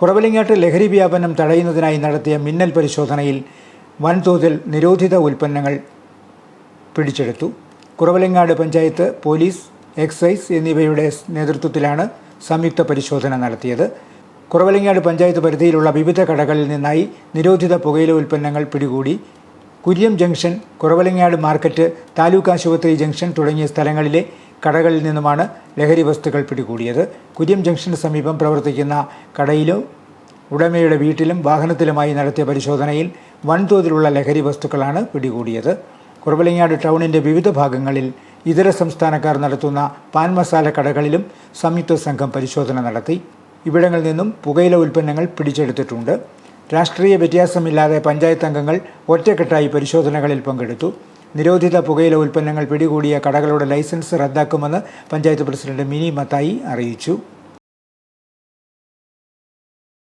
കുറവലിങ്ങാട്ട് ലഹരി വ്യാപനം തടയുന്നതിനായി നടത്തിയ മിന്നൽ പരിശോധനയിൽ വൻതോതിൽ നിരോധിത ഉൽപ്പന്നങ്ങൾ പിടിച്ചെടുത്തു. കുറവലങ്ങാട് പഞ്ചായത്ത് പോലീസ് എക്സൈസ് എന്നിവയുടെ നേതൃത്വത്തിലാണ് സംയുക്ത പരിശോധന നടത്തിയത്. കുറവലങ്ങാട് പഞ്ചായത്ത് പരിധിയിലുള്ള വിവിധ കടകളിൽ നിന്നായി നിരോധിത പുകയില ഉൽപ്പന്നങ്ങൾ പിടികൂടി. കുര്യം ജംഗ്ഷൻ കുറവലങ്ങാട് മാർക്കറ്റ് താലൂക്ക് ആശുപത്രി ജംഗ്ഷൻ തുടങ്ങിയ സ്ഥലങ്ങളിലെ കടകളിൽ നിന്നുമാണ് ലഹരി വസ്തുക്കൾ പിടികൂടിയത്. കുര്യം ജംഗ്ഷന് സമീപം പ്രവർത്തിക്കുന്ന കടയിലും ഉടമയുടെ വീട്ടിലും വാഹനത്തിലുമായി നടത്തിയ പരിശോധനയിൽ വൻതോതിലുള്ള ലഹരി വസ്തുക്കളാണ് പിടികൂടിയത്. കുറവലങ്ങാട് ടൗണിന്റെ വിവിധ ഭാഗങ്ങളിൽ ഇതര സംസ്ഥാനക്കാർ നടത്തുന്ന പാൻ മസാല കടകളിലും സംയുക്ത സംഘം പരിശോധന നടത്തി. ഇവിടങ്ങളിൽ നിന്നും പുകയില ഉൽപ്പന്നങ്ങൾ പിടിച്ചെടുത്തിട്ടുണ്ട്. രാഷ്ട്രീയ വ്യത്യാസമില്ലാതെ പഞ്ചായത്ത് അംഗങ്ങൾ ഒറ്റക്കെട്ടായി പരിശോധനകളിൽ പങ്കെടുത്തു. നിരോധിത പുകയില ഉൽപ്പന്നങ്ങൾ പിടികൂടിയ കടകളുടെ ലൈസൻസ് റദ്ദാക്കുമെന്ന് പഞ്ചായത്ത് പ്രസിഡന്റ് മിനി മത്തായി അറിയിച്ചു.